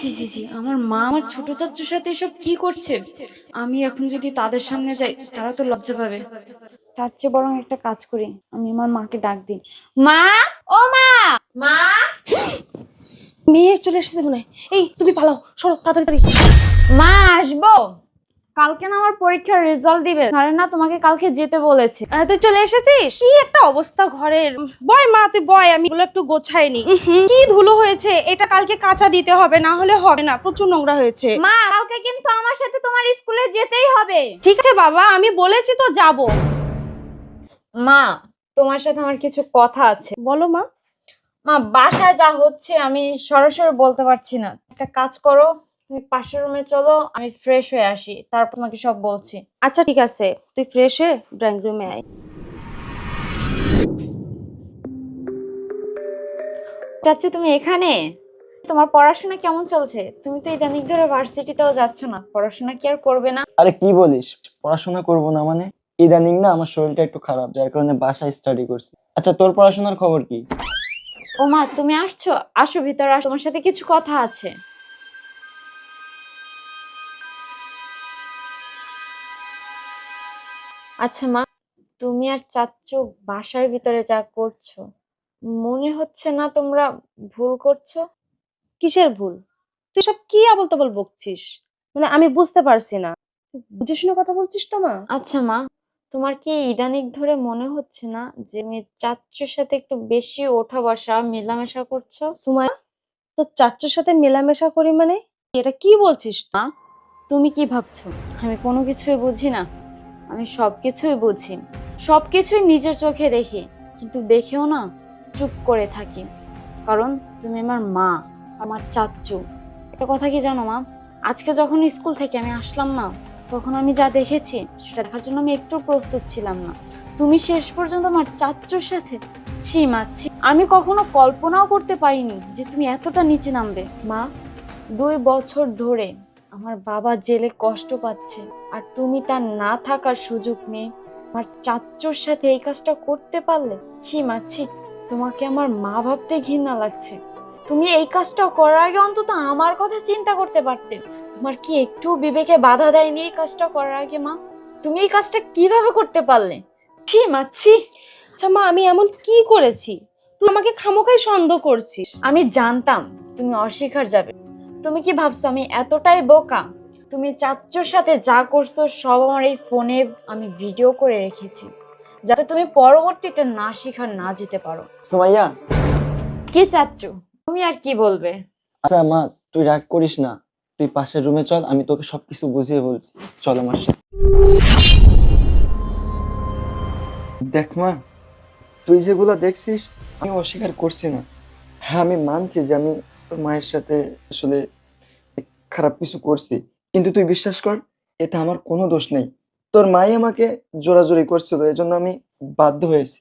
ছি ছি ছি, আমার মা আমার ছোট চাচুর সাথে এসব কি করছে? আমি এখন যদি তাদের সামনে যাই, তারা তো লজ্জা পাবে। তার চেয়ে বরং একটা কাজ করি, আমি আমার মাকে ডাক দিই। মা! ও মা! মা! মেয়ে চলে এসেছে মনে এই, তুমি পালাও, সরো তাড়াতাড়ি। মা, আসব? কালকে না আমার পরীক্ষার রেজাল্ট দিবে। স্যারে না তোমাকে কালকে যেতে বলেছে। তুই চলে এসেছিস? কি একটা অবস্থা ঘরের। বয় মা তুই বয় আমি এগুলো একটু গোছাইনি। কি ধুলো হয়েছে এটা কালকে কাঁচা দিতে হবে না হলে হবে না প্রচুর নোংরা হয়েছে। মা কালকে কিন্তু আমার সাথে তোমার স্কুলে যেতেই হবে। ঠিক আছে বাবা আমি বলেছি তো যাব। মা তোমার সাথে আমার কিছু কথা আছে। বলো মা। মা বাসায় যা হচ্ছে আমি সরাসরি বলতে পারছি না। একটা কাজ করো তুমি পাশের রুমে চলো আমি ফ্রেশ হয়ে আসি তারপর তোমাকে সব বলছি। আচ্ছা ঠিক আছে তুই ফ্রেশ হয়ে ড্রয়িং রুমে আয়। চাচ্ছি তুমি এখানে? তোমার পড়াশোনা কেমন চলছে? তুমি তো ইদানিক ধরে ভার্সিটিতেও যাচ্ছ না পড়াশোনা কি আর করবে না? আরে কি বলিস? পড়াশোনা করব না মানে? ইদানিং না আমার শরীরটা একটু খারাপ যার কারণে বাসায় স্টাডি করছি। আচ্ছা তোর পড়াশোনার খবর কি? ও মা তুমি আসছো? আসো ভিতরে আসো তোমার সাথে কিছু কথা আছে। আচ্ছা মা তুমি আর চাচ্চু বাসার ভিতরে যা করছ মনে হচ্ছে না তোমরা ভুল করছ? কিসের ভুল? তুই সব কি আবল তাবল বকছিস? মানে আমি বুঝতে পারছি না। বুঝে শুনে কথা বলছিস তো মা। আচ্ছা মা তোমার কি ইদানিক ধরে মনে হচ্ছে না যে তুমি চাচ্চুর সাথে একটু বেশি ওঠা বসা মেলামেশা করছ? সুমায়া তো চাচ্চুর সাথে মেলামেশা করি মানে? এটা কি বলছিস? মা তুমি কি ভাবছ? আমি কোনো কিছুই বুঝি না। আমি সব কিছুই বুঝি সব কিছুই নিজের চোখে দেখি, কিন্তু দেখেও না চুপ করে থাকি। কারণ তুমি আমার মা, আমার চাচ্চু একটা কথা কি জানো মা? আজকে যখন স্কুল থেকে আমি আসলাম না, তখন আমি যা দেখেছি, সেটা দেখার জন্য আমি একটু প্রস্তুত ছিলাম না। তুমি শেষ পর্যন্ত আমার চাচ্চুর সাথে ছি মা, ছি। আমি কখনো কল্পনাও করতে পারিনি যে তুমি এতটা নিচে নামবে। মা, দুই বছর ধরে আমার বাবা জেলে কষ্ট পাচ্ছে আর তুমি তার না থাকার সুযোগ নিয়ে আমার চাচ্চুর সাথে এই কাজটা করতে পারলে? ছি মা ছি। তোমাকে আমার মা ভাবতে ঘৃণা লাগছে। তুমি এই কাজটা করার আগে অন্তত আমার কথা চিন্তা করতে পারতে। তোমার কি একটু বিবেকে বাধা দেয়নি এই কাজটা করার আগে মা? তুমি এই কাজটা কীভাবে করতে পারলে? ছি মা ছি। আচ্ছা মা আমি এমন কি করেছি? তুই আমাকে খামোখাই সন্দেহ করছিস। আমি জানতাম তুমি অস্বীকার যাবে। তুমি কি ভাবছ আমি এতটাই বোকা? তুমি চাচ্চুর সাথে যা করছ সব আমার এই ফোনে আমি ভিডিও করে রেখেছি। যাতে তুমি পরবর্তীতে না শিখার না যেতে পারো। সুমাইয়া। কি চাচ্চু তুমি আর কি বলবে? আচ্ছা মা তুই রাগ করিস না। তুই পাশের রুমে চল আমি তোকে সবকিছু বুঝিয়ে বলছি। চল আমার সাথে। দেখ মা তুই যেগুলো দেখছিস আমি অস্বীকার করছি না। হ্যাঁ আমি মানছি যে আমি তোর মায়ের সাথে আসলে খারাপ কিছু করছি। কিন্তু তুই বিশ্বাস কর, এতে আমার কোনো দোষ নেই। তোর মাই আমাকে জোরাজোরি করছিল, এজন্য আমি বাধ্য হয়েছি।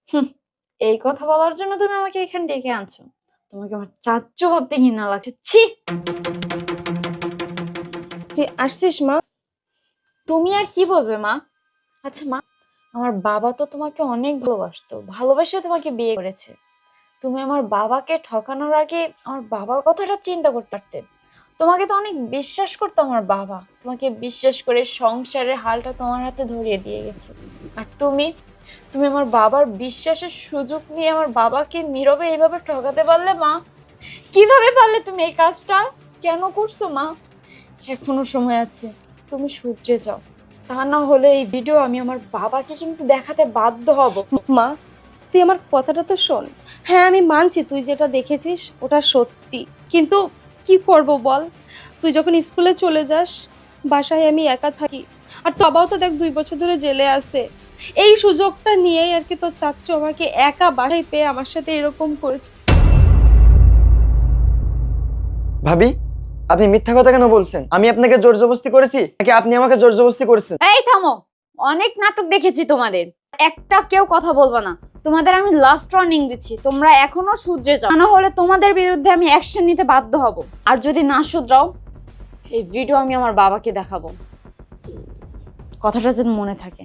এই কথা বলার জন্য তুমি আমাকে এখানে ডেকে আনছো। তোমাকে আমার চাচ্চু ভাবতে ঘৃণা লাগছে। ছি! তুই আসছিস, মা? তুমি আর কি বলবে, মা? আচ্ছা মা, আমার বাবা তো তোমাকে অনেক ভালোবাসতো ভালোবেসে তোমাকে বিয়ে করেছে। তুমি আমার বাবাকে ঠকানোর আগে আমার বাবার কথাটা চিন্তা করতে পারতে। তোমাকে তো অনেক বিশ্বাস করতো আমার বাবা। তোমাকে বিশ্বাস করে সংসারের হালটা তোমার হাতে ধরিয়ে দিয়ে গেছে। আর তুমি তুমি আমার বাবার বিশ্বাসের সুযোগ নিয়ে আমার বাবাকে নীরবে এইভাবে ঠকাতে পারলে, মা? কীভাবে পারলে তুমি এই কাজটা? কেন করছ, মা? এখনও সময় আছে, তুমি সূর্যে যাও। তা না হলে এই ভিডিও আমি আমার বাবাকে কিন্তু দেখাতে বাধ্য হব। মা তুই আমার কথাটা তো শোন। হ্যাঁ আমি মানছি তুই যেটা দেখেছিস ওটা সত্যি। কিন্তু কি করব বল? তুই যখন স্কুলে চলে যাস বাসায় আমি একা থাকি আর তবাও তো দেখ দুই বছর ধরে জেলে আছে। এই সুযোগটা নিয়েই আর কি তোর চাচ্ছ আমাকে একা বাসায় পেয়ে আমার সাথে এরকম করেছে। ভাবি আপনি মিথ্যা কথা কেন বলছেন? আমি আপনাকে জোর জবস্তি করেছি নাকি আপনি আমাকে জোর জবস্তি করেছেন? এই থামো অনেক নাটক দেখেছি তোমাদের। একটা কেউ কথা বলব না। তোমাদের আমি লাস্ট ওয়ার্নিং দিচ্ছি, তোমরা এখনও সূর্যে যাও। না হলে তোমাদের বিরুদ্ধে আমি অ্যাকশন নিতে বাধ্য হব। আর যদি না শুধরাও, এই ভিডিও আমি আমার বাবাকে দেখাবো। কথাটা যেন মনে থাকে।